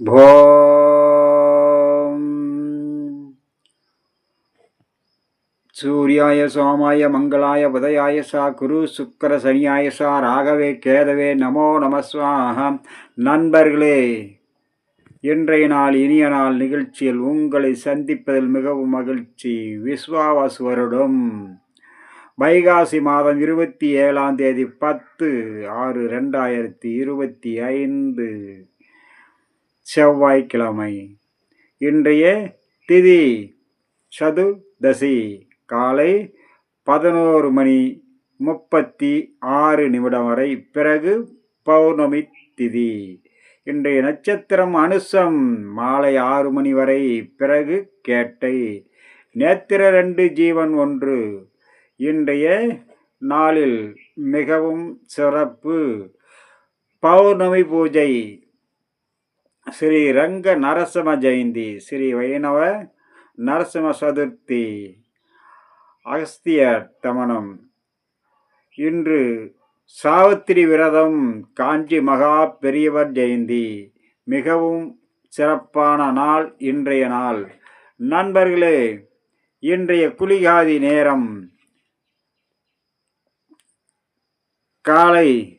भोम। சூர்யாய சோமாய மங்களாய உதயாய சா குரு சுக்கர சனியாய சா ராகவே கேதவே நமோ நமஸ்வாகம் நண்பர்களே இன்றைய நாள் இனிய நாள் நிகழ்ச்சியில் உங்களை சந்திப்பதில் மிகவும் மகிழ்ச்சி. விஸ்வாவாஸ் வருடம். வைகாசி மாதம் இருபத்தி ஏழாம் தேதி பத்து ஆறு ரெண்டாயிரத்தி இருபத்தி ஐந்து. செவ்வாய்க்கிழமை. இன்றைய திதி சதுர்தசி காலை பதினோரு மணி முப்பத்தி ஆறு நிமிடம் வரை பிறகு பௌர்ணமி திதி. இன்றைய நட்சத்திரம் அனுசம் மாலை ஆறு மணி வரை பிறகு கேட்டை. நேத்திர ரெண்டு ஜீவன் ஒன்று. இன்றைய நாளில் மிகவும் சிறப்பு. பௌர்ணமி பூஜை ஸ்ரீ ரங்க நரசிம்ம ஜெயந்தி ஸ்ரீ வைணவ நரசிம்ம சதுர்த்தி அகஸ்தியர் தமனம். இன்று சாவித்திரி விரதம் காஞ்சி மகா பெரியவர் ஜெயந்தி. மிகவும் சிறப்பான நாள் இன்றைய நாள். நண்பர்களே இன்றைய குளிகாதி நேரம். காலை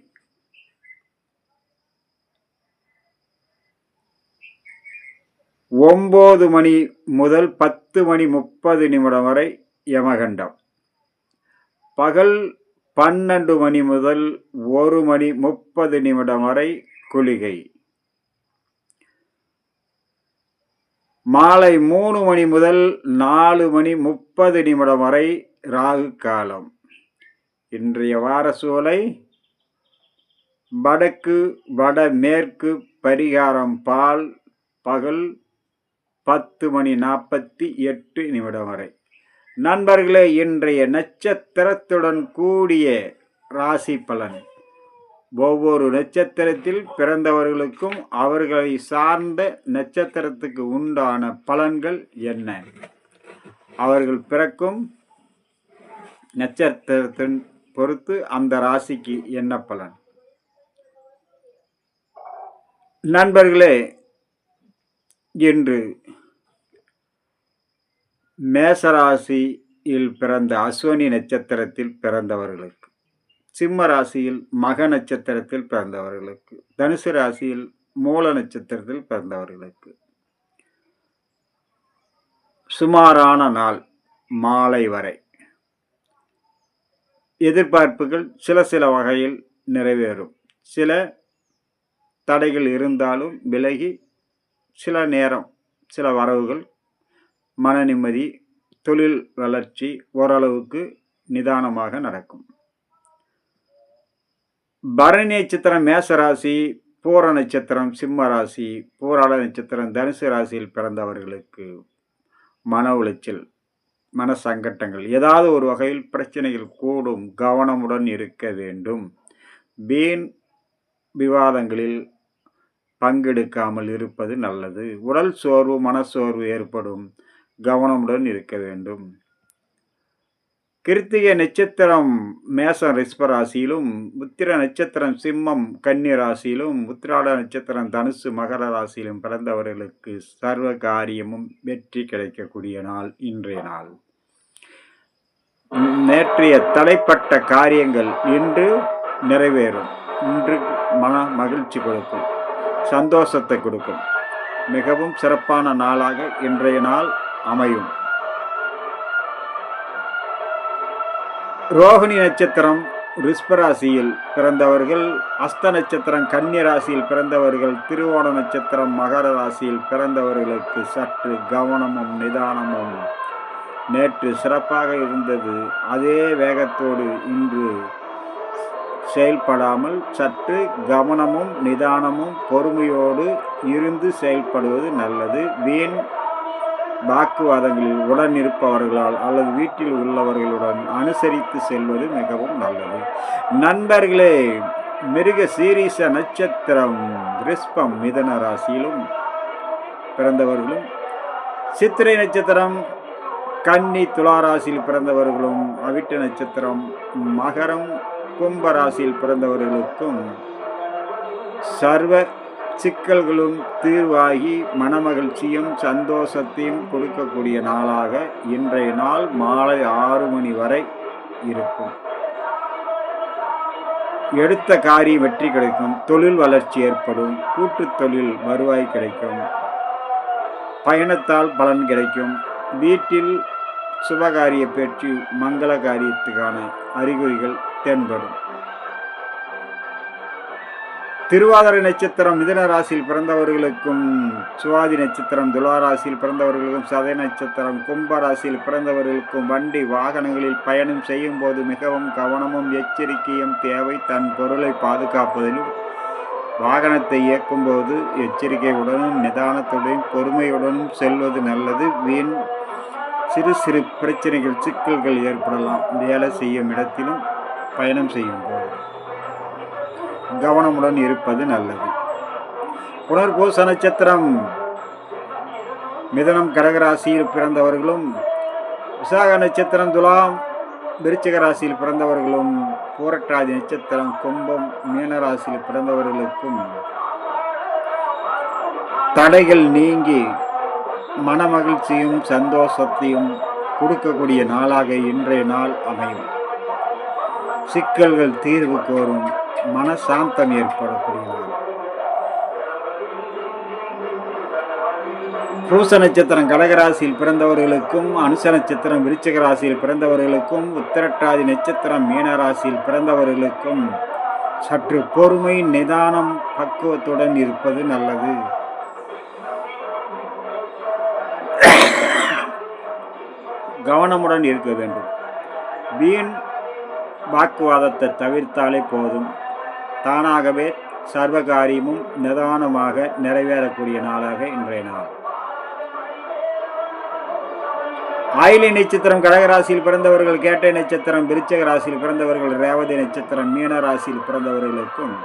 ஒம்பது மணி முதல் பத்து மணி முப்பது நிமிடம் வரை யமகண்டம். பகல் பன்னெண்டு மணி முதல் ஒரு மணி முப்பது நிமிடம் வரை குளிகை. மாலை மூணு மணி முதல் நாலு மணி முப்பது நிமிடம் வரை ராகு காலம். இன்றைய வார சூலை வடக்கு வடமேற்கு பரிகாரம் பால் பகல் பத்து மணி நாற்பத்தி எட்டு நிமிடம் வரை. நண்பர்களே இன்றைய நட்சத்திரத்துடன் கூடிய ராசி பலன். ஒவ்வொரு நட்சத்திரத்தில் பிறந்தவர்களுக்கும் அவர்களை சார்ந்த நட்சத்திரத்துக்கு உண்டான பலன்கள் என்ன? அவர்கள் பிறக்கும் நட்சத்திரத்தின் பொறுத்து அந்த ராசிக்கு என்ன பலன்? நண்பர்களே என்று மேசராசியில் பிறந்த அஸ்வனி நட்சத்திரத்தில் பிறந்தவர்களுக்கு சிம்ம ராசியில் மக நட்சத்திரத்தில் பிறந்தவர்களுக்கு தனுசு ராசியில் மூல நட்சத்திரத்தில் பிறந்தவர்களுக்கு. சுமாரான நாள் மாலை வரை. எதிர்பார்ப்புகள் சில சில வகையில் நிறைவேறும். சில தடைகள் இருந்தாலும் விலகி சில நேரம் சில வரவுகள் மன நிம்மதி தொழில் வளர்ச்சி ஓரளவுக்கு நிதானமாக நடக்கும். பரணி நட்சத்திரம் மேசராசி பூர நட்சத்திரம் சிம்ம ராசி பூராட நட்சத்திரம் தனுசு ராசியில் பிறந்தவர்களுக்கு மன உளைச்சல் மன சங்கட்டங்கள் ஏதாவது ஒரு வகையில் பிரச்சனைகள் கூடும் கவனமுடன் இருக்க வேண்டும். வீண் விவாதங்களில் பங்கெடுக்காமல் இருப்பது நல்லது. உடல் சோர்வு மனச்சோர்வு ஏற்படும். கவனமுடன் இருக்க வேண்டும். கிருத்திகை நட்சத்திரம் மேசம் ரிஷ்ப ராசியிலும் உத்திர நட்சத்திரம் சிம்மம் கன்னி ராசியிலும் உத்திராட நட்சத்திரம் தனுசு மகர ராசியிலும் பிறந்தவர்களுக்கு சர்வ காரியமும் வெற்றி கிடைக்கக்கூடிய நாள் இன்றைய நாள். நேற்றைய தலைப்பட்ட காரியங்கள் இன்று நிறைவேறும். இன்று மன மகிழ்ச்சி கொடுக்கும் சந்தோஷத்தை கொடுக்கும். மிகவும் சிறப்பான நாளாக இன்றைய நாள் அமையும். ரோகிணி நட்சத்திரம் ரிஷ்பராசியில் பிறந்தவர்கள் அஸ்த நட்சத்திரம் கன்னி ராசியில் பிறந்தவர்கள் திருவோண நட்சத்திரம் மகர ராசியில் பிறந்தவர்களுக்கு சற்று கவனமும் நிதானமும் நேற்று சிறப்பாக இருந்தது. அதே வேகத்தோடு இன்று செயல்படாமல் சற்று கவனமும் நிதானமும் பொறுமையோடு இருந்து செயல்படுவது நல்லது. வீண் வாக்குவாதங்களில் உடன் இருப்பவர்களால் அல்லது வீட்டில் உள்ளவர்களுடன் அனுசரித்து செல்வது மிகவும் நல்லது. நண்பர்களே மிருக சீரீச நட்சத்திரம் ரிஸ்பம் மிதன ராசியிலும் பிறந்தவர்களும் சித்திரை நட்சத்திரம் கன்னி துளாராசியில் பிறந்தவர்களும் அவிட்ட நட்சத்திரம் மகரம் கும்ப ராசியில் பிறந்தவர்களுக்கும் சர்வ சிக்கல்களும் தீர்வாகி மனமகிழ்ச்சியும் சந்தோஷத்தையும் கொடுக்கக்கூடிய நாளாக இன்றைய நாள் மாலை ஆறு மணி வரை இருக்கும். எடுத்த காரியம் வெற்றி கிடைக்கும். தொழில் வளர்ச்சி ஏற்படும். கூட்டு தொழில் வருவாய் கிடைக்கும். பயணத்தால் பலன் கிடைக்கும். வீட்டில் சுபகாரிய பேச்சு மங்கள காரியத்துக்கான அறிகுறிகள் தென்படும். திருவாதிரை நட்சத்திரம் மிதன ராசியில் பிறந்தவர்களுக்கும் சுவாதி நட்சத்திரம் துலா ராசியில் பிறந்தவர்களுக்கும் சதய நட்சத்திரம் கும்ப ராசியில் பிறந்தவர்களுக்கும் வண்டி வாகனங்களில் பயணம் செய்யும் போது மிகவும் கவனமும் எச்சரிக்கையும் தேவை. தன் பொருளை பாதுகாப்பதிலும் வாகனத்தை இயக்கும்போது எச்சரிக்கையுடனும் நிதானத்துடன் பொறுமையுடனும் செல்வது நல்லது. வீண் சிறு சிறு பிரச்சனைகள் சிக்கல்கள் ஏற்படலாம். வேலை செய்யும் இடத்திலும் பயணம் செய்யும் போது கவனமுடன் இருப்பது நல்லது. புனர்பூச நட்சத்திரம். மிதனம் கடகராசியில் பிறந்தவர்களும் விசாக நட்சத்திரம் துலாம் விருச்சிக ராசியில் பிறந்தவர்களும் பூரட்டாதி நட்சத்திரம் கும்பம் மீனராசியில் பிறந்தவர்களுக்கும் தடைகள் நீங்கி மனமகிழ்ச்சியும் சந்தோஷத்தையும் கொடுக்கக்கூடிய நாளாக இன்றைய நாள் அமையும். சிக்கல்கள் தீர்வு கோரும். மனசாந்தம் ஏற்படக்கூடிய நாள் பூச நட்சத்திரம் கடகராசியில் பிறந்தவர்களுக்கும் அனுச நட்சத்திரம் விருச்சிக ராசியில் பிறந்தவர்களுக்கும் உத்திரட்டாதி நட்சத்திரம் மீனராசியில் பிறந்தவர்களுக்கும் சற்று பொறுமை நிதானம் பக்குவத்துடன் இருப்பது நல்லது. கவனமுடன் இருக்க வேண்டும். வீண் வாக்குவாதத்தை தவிர்த்தாலே போதும். தானாகவே சர்வகாரியமும் நிதானமாக நிறைவேறக்கூடிய நாளாக இன்றைய நாள். ஆயிலி நட்சத்திரம் கடகராசியில் பிறந்தவர்கள் கேட்டை நட்சத்திரம் விருச்சக ராசியில் பிறந்தவர்கள் ரேவதி நட்சத்திரம் மீன ராசியில் பிறந்தவர்களுக்கும்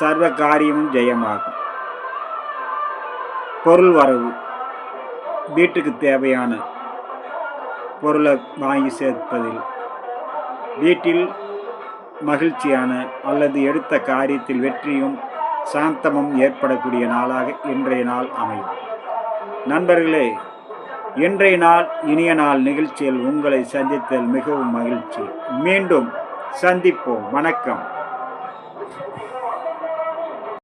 சர்வ காரியமும் ஜெயமாகும். பொருள் வரவு வீட்டுக்கு தேவையான பொருளை வாங்கி சேர்ப்பதில் வீட்டில் மகிழ்ச்சியான அல்லது எடுத்த காரியத்தில் வெற்றியும் சாந்தமும் ஏற்படக்கூடிய நாளாக இன்றைய நாள் அமையும். நண்பர்களே இன்றைய நாள் இனிய நாள் நிகழ்ச்சியில் உங்களை சந்தித்தல் மிகவும் மகிழ்ச்சி. மீண்டும் சந்திப்போம். வணக்கம்.